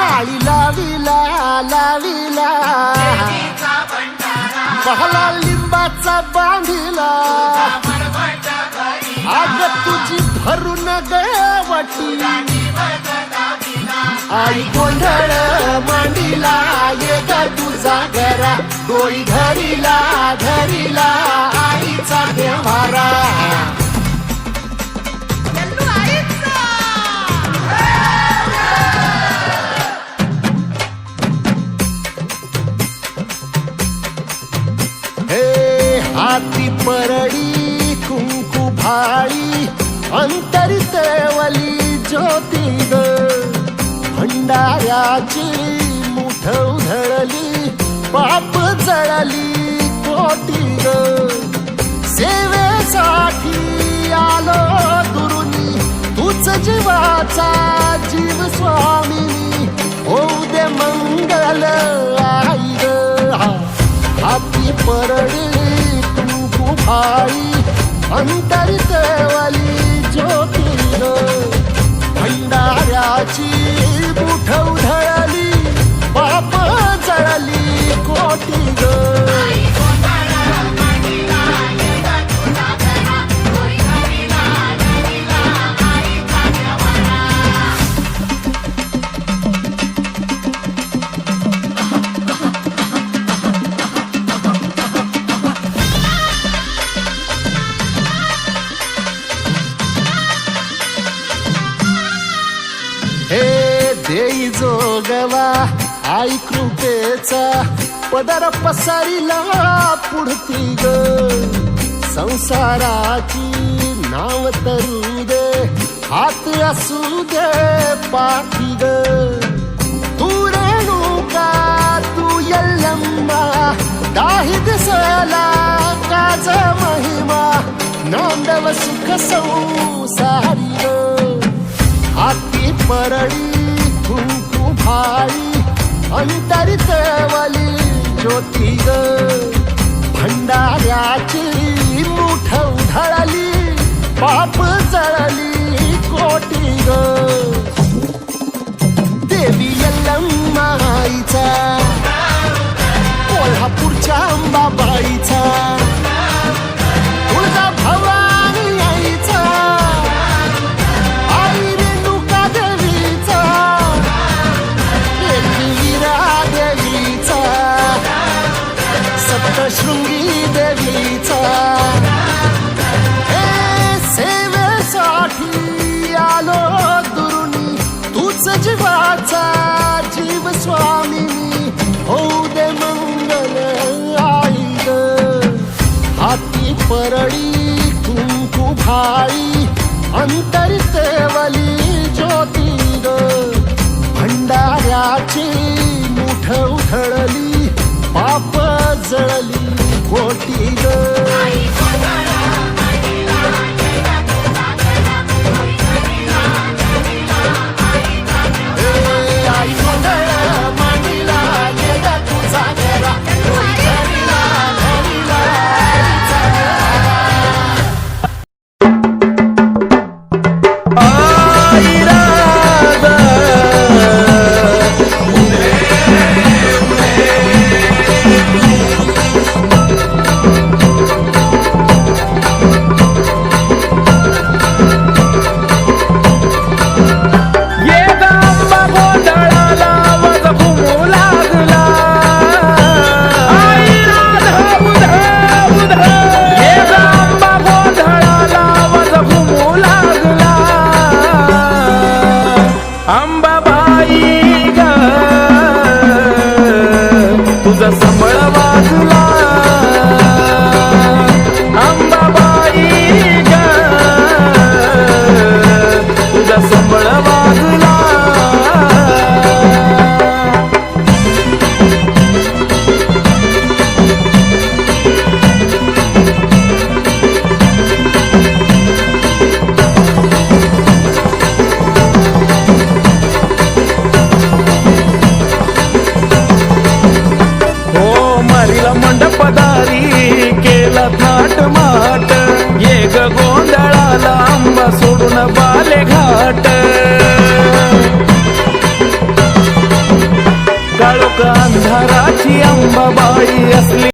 आळी लाविला लाविला. पहला लिंबाचा बांधिला. आग तुझी भरून गवटी. आई गोंधळ मांडीला ये तुझा घरा डोई धरीला. परडी कुंकू भाळी अंतरितवली ज्योती ग भंडाऱ्याची मुठ उधळली पाप जळली कोटी ग सेवेसाठी आलो गुरुनी तूच जीवाचा जीव स्वामिनी होऊ दे मंगल आई. भाई अंतरितवली ज्योती भंडाऱ्याची मुठ उधळली पाप जळली कोटी ग देई जोगवा आई कृपेचा. पदर पसरिला पुढती ग. संसाराची नाव तरू दे. हात असू दे पाठी ग. तू रेणुका तू यल्लम्मा. दाही दिसला काज महिमा. नांदव सुख संसारी ग. हाती परळी कुंकू अंतरित वली ज्योती ग. भंडाऱ्याची मुठ उधळली पाप चळली कोटी ग. देवी यल्लम्माईचा कोल्हापूरच्या अंबाबाईचा सप्तशृंगी देवीचा सेवेसाठी आलो दुरुनी तूच जीवाचा जीव स्वामी होऊ दे मंगल आई ग हाती परडी कुंकू भाई अंतरितवली ज्योती ग भंडाऱ्याची मुठ उधळली पाप जळली। कोटी बालेघाट काळोख अंधाराची अंबाबाई असली.